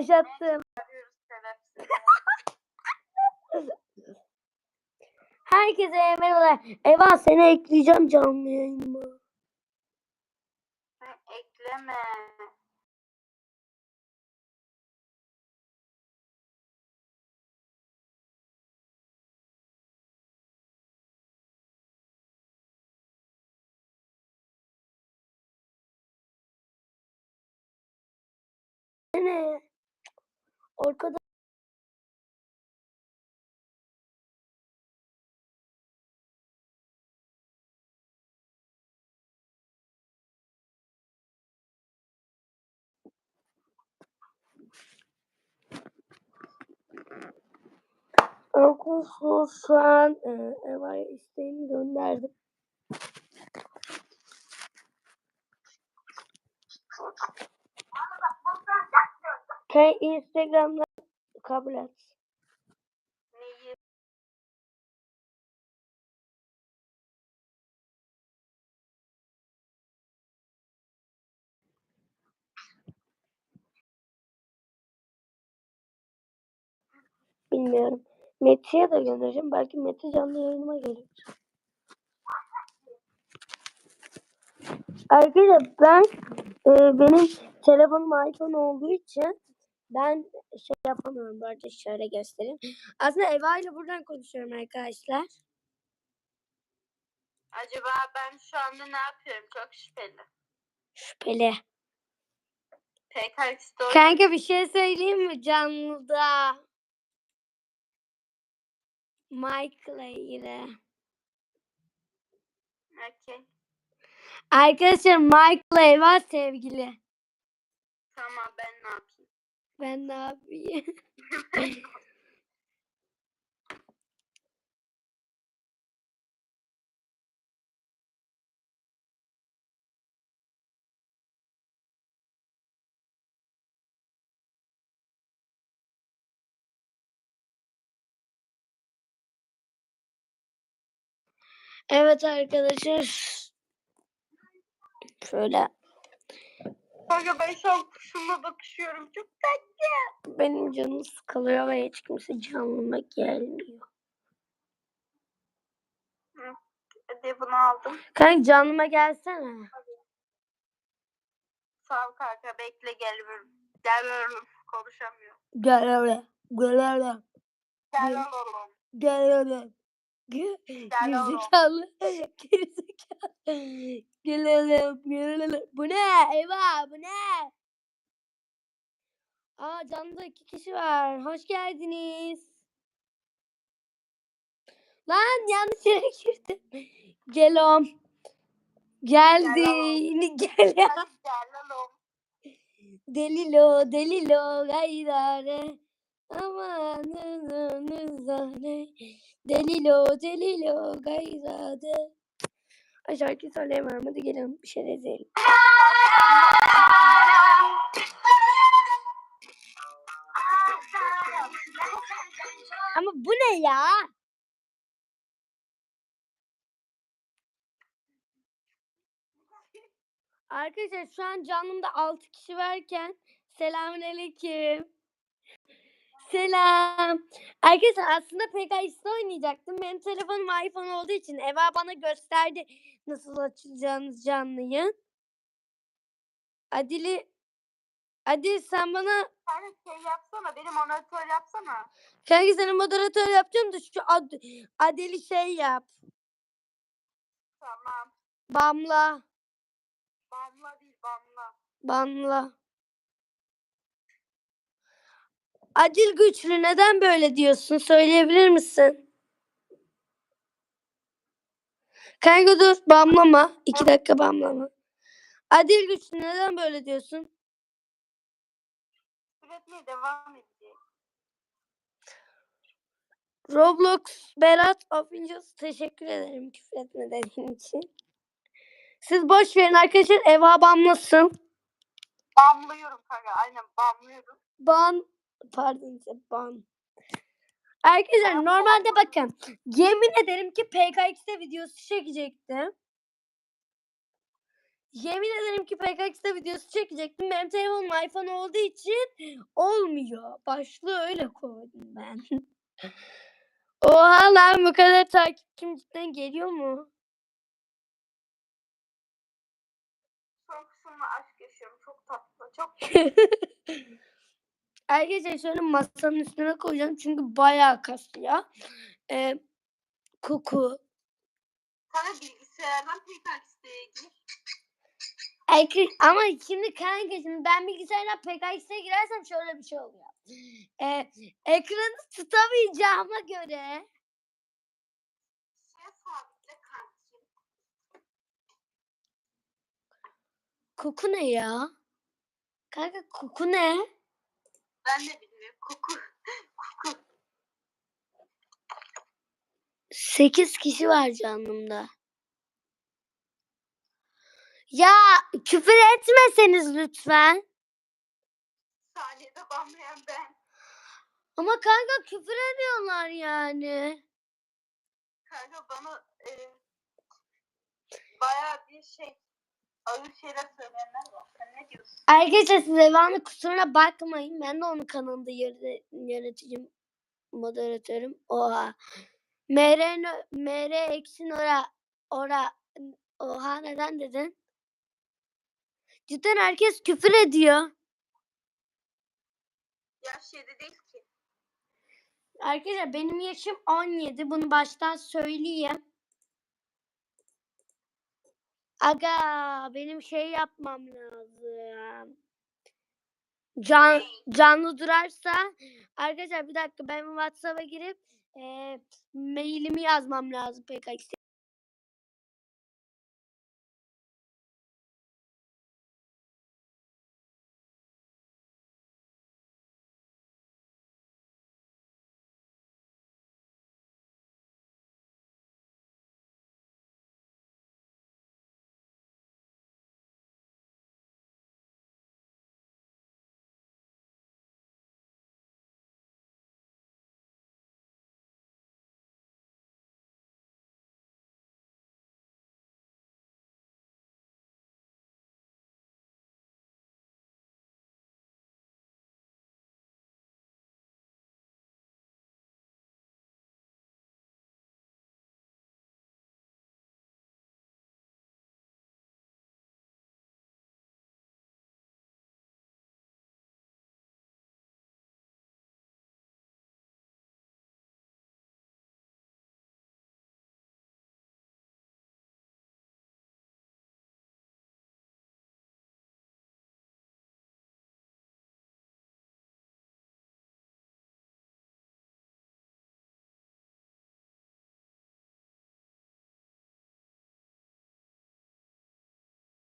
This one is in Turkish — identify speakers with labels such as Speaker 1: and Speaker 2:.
Speaker 1: Sebepsiz.
Speaker 2: Herkese merhabalar. Eva seni ekleyeceğim canlı yayınıma.
Speaker 1: Ekleme.
Speaker 2: Ne? Arkada Arkadaşlar şu an e, isteğimi gönderdim. Sen Instagram'dan kabul et.
Speaker 1: Neyi?
Speaker 2: Bilmiyorum. Mete'ye de göndereceğim. Belki Mete canlı yayınıma gelir. Arkadaşlar ben e, benim telefonum iPhone olduğu için ben şey yapamıyorum. Bu arada şöyle göstereyim. Aslında Eva ile buradan konuşuyorum arkadaşlar.
Speaker 1: Acaba ben şu anda ne yapıyorum? Çok şüpheli.
Speaker 2: Şüpheli.
Speaker 1: PKX doğru.
Speaker 2: Kanka bir şey söyleyeyim mi canlıda? Mike'la ilgili.
Speaker 1: Okey.
Speaker 2: Arkadaşlar Mike'la Eva sevgili.
Speaker 1: Tamam ben ne yapayım?
Speaker 2: Ben ne yapayım? Evet arkadaşlar. Şöyle
Speaker 1: Kanka ben şu an kuşuma bakışıyorum. Çok tatlı.
Speaker 2: benim canım sıkılıyor ve hiç kimse canlıma gelmiyor.
Speaker 1: Hadi bunu aldım.
Speaker 2: Kanka canlıma gelsene.
Speaker 1: Sağ ol kanka bekle geliyorum. Geliyorum. Konuşamıyorum.
Speaker 2: Gel öyle. Gel öyle. Gel öyle. Gel.
Speaker 1: Oğlum.
Speaker 2: Gerizekalı. Gerizekalı. Gelelim. Gelelim. Bu ne? Eyvah bu ne? Aa canlı iki kişi var. Hoş geldiniz. Lan yanlış yere girdim. Gelom. Geldi. Gel ya.
Speaker 1: Hadi geliyorum.
Speaker 2: Delilo, delilo, gayrare. Amanın zane. Delilo, delilo, gayrade. Ay şarkı söyleyemem. Hadi gelin bir şey ezelim. Ama bu ne ya? Arkadaşlar şu an canımda 6 kişi varken selamünaleyküm. Selam. Arkadaşlar aslında PKX'de oynayacaktım. Benim telefonum iPhone olduğu için Eva bana gösterdi nasıl açılacağınız canlı yayın. Adili Adil sen bana
Speaker 1: Sen şey yapsana. Beni monitör yapsana.
Speaker 2: kanka seni moderatör yapacağım da şu Ad Adil'i şey yap.
Speaker 1: Tamam.
Speaker 2: Bamla.
Speaker 1: Bamla değil bamla.
Speaker 2: Banla. Adil güçlü neden böyle diyorsun? Söyleyebilir misin? Kanka dur bamlama. İki dakika bamlama. Adil güçlü neden böyle diyorsun?
Speaker 1: Üretmeye devam edecek.
Speaker 2: Roblox Berat Offingers teşekkür ederim küfretme dediğin için. Siz boş verin arkadaşlar Eva bamlasın.
Speaker 1: Bamlıyorum kanka. Aynen bamlıyorum.
Speaker 2: Ban pardon size ban. Arkadaşlar normalde bakın yemin ederim ki PKX'de videosu çekecektim. Yemin ederim ki PKX'de videosu çekecektim. Benim telefonum iPhone olduğu için olmuyor. Başlığı öyle koydum ben. Oha lan bu kadar takipçim cidden geliyor mu?
Speaker 1: Son kısımda aşk yaşıyorum. Çok tatlı. Çok
Speaker 2: Arkadaşlar şöyle masanın üstüne koyacağım çünkü bayağı kasıyor. Ee, koku.
Speaker 1: Sana bilgisayardan isteğe gir.
Speaker 2: Erkek, ama şimdi kanka şimdi ben bilgisayardan PKX'e girersem şöyle bir şey oluyor. Ee, ekranı tutamayacağıma göre
Speaker 1: kankim.
Speaker 2: koku ne ya? Kanka koku ne?
Speaker 1: Ben de bilmiyorum. Koku. Koku.
Speaker 2: 8 kişi var canımda. Ya küfür etmeseniz lütfen.
Speaker 1: Saniyede banlayan ben.
Speaker 2: Ama kanka küfür ediyorlar yani.
Speaker 1: Kanka bana e, bayağı bir şey ağır şeyler söyleyenler var. Sen ne diyorsun?
Speaker 2: Arkadaşlar siz Evan'ın kusuruna bakmayın. Ben de onun kanalında yöne- yöneticim, moderatörüm. Oha. MR, MR eksin ora, ora, oha neden dedin? Cidden herkes küfür ediyor.
Speaker 1: Yaş şeyde değil ki.
Speaker 2: Arkadaşlar benim yaşım 17. Bunu baştan söyleyeyim. Aga benim şey yapmam lazım. Can, canlı durarsa arkadaşlar bir dakika ben WhatsApp'a girip eee mailimi yazmam lazım PKX'e.